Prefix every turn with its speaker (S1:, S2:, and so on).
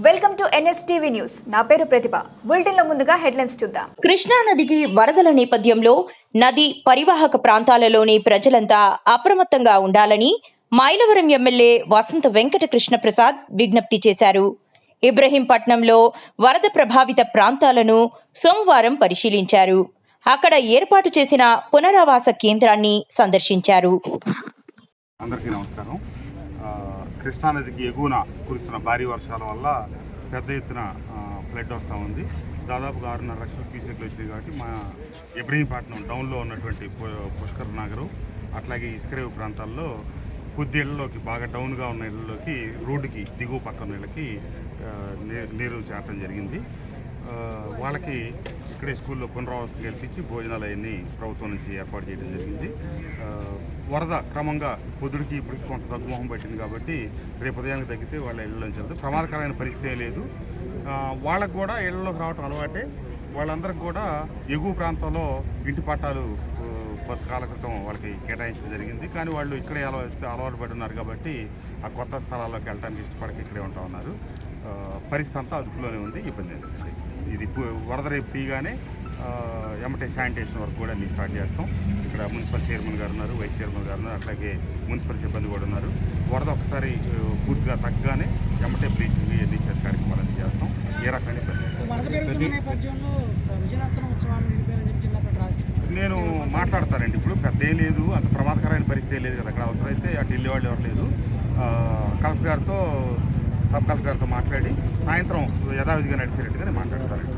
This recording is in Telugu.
S1: Welcome to NSTV news. నా పేరు ప్రతిభ. బులెటిన్లో ముందుగా హెడ్లైన్స్ చూద్దాం.
S2: కృష్ణా నదికి వరదల నేపథ్యంలో నది పరివాహక ప్రాంతాలలోని ప్రజలంతా అప్రమత్తంగా ఉండాలని మైలవరం ఎమ్మెల్యే వసంత వెంకట కృష్ణ ప్రసాద్ విజ్ఞప్తి చేశారు. ఇబ్రహీంపట్నంలో వరద ప్రభావిత ప్రాంతాలను సోమవారం పరిశీలించారు. అక్కడ ఏర్పాటు చేసిన పునరావాస కేంద్రాన్ని సందర్శించారు.
S3: అందరికీ నమస్కారం. ఆ, కృష్ణానదికి ఎగువన కురుస్తున్న భారీ వర్షాల వల్ల పెద్ద ఎత్తున ఫ్లడ్ వస్తూ ఉంది. దాదాపుగా ఆరున్నర లక్షల క్యూసెక్లు వచ్చినాయి కాబట్టి మా ఇబ్రహీంపట్నం డౌన్లో ఉన్నటువంటి పు- పుష్కర్ నగరు అట్లాగే ఇస్క్రేవ్ ప్రాంతాల్లో కొద్ది ఇళ్ళలోకి బాగా డౌన్గా ఉన్న ఇళ్ళలోకి రోడ్డుకి దిగువ పక్కన ఇళ్ళకి నీరు చేరడం జరిగింది. వాళ్ళకి ఇక్కడే స్కూల్లో పునరావాసం కల్పించి భోజనాలు ప్రభుత్వం నుంచి ఏర్పాటు చేయడం జరిగింది. వరద క్రమంగా పొద్దుడికి ఇప్పటికి కొంత తగ్గుమోహం పట్టింది కాబట్టి రేపు ఉదయానికి తగ్గితే వాళ్ళ ఇళ్ళలోంచి వెళ్తారు ప్రమాదకరమైన పరిస్థితి లేదు. వాళ్ళకు కూడా ఇళ్ళలోకి రావటం అలవాటే. వాళ్ళందరికి కూడా ఎగువ ప్రాంతంలో ఇంటి పట్టాలు కొంతకాల క్రితం వాళ్ళకి కేటాయించడం జరిగింది. కానీ వాళ్ళు ఇక్కడే అలవాటు అలవాటు పడి ఉన్నారు కాబట్టి ఆ కొత్త స్థలాల్లోకి వెళ్ళడానికి ఇష్టపడక ఇక్కడే ఉంటా ఉన్నారు. పరిస్థితి అంతా అదుపులోనే ఉంది ఇబ్బంది లేదు. ఇది వరద రేపు తీయగానే ఎమ్మటే శానిటేషన్ వర్క్ కూడా అన్ని స్టార్ట్ చేస్తాం. ఇక్కడ మున్సిపల్ చైర్మన్ గారు ఉన్నారు వైస్ చైర్మన్ గారు ఉన్నారు అట్లాగే మున్సిపల్ సిబ్బంది కూడా ఉన్నారు. వరద ఒకసారి పూర్తిగా తగ్గగానే ఎమ్మటే బ్లీచింగ్ ఇవన్నీ చేసే కార్యక్రమాలన్నీ చేస్తాం. ఏ రకమైన నేను మాట్లాడతానండి ఇప్పుడు పెద్ద ఏం లేదు అంత ప్రమాదకరమైన పరిస్థితి లేదు కదా. అక్కడ అవసరమైతే అటు వెళ్ళే వాళ్ళు ఎవరు లేదు కలెక్టర్ గారితో సబ్ కలెక్టర్తో మాట్లాడి సాయంత్రం యథావిధిగా నడిచేటట్టుగా నేను మాట్లాడతానండి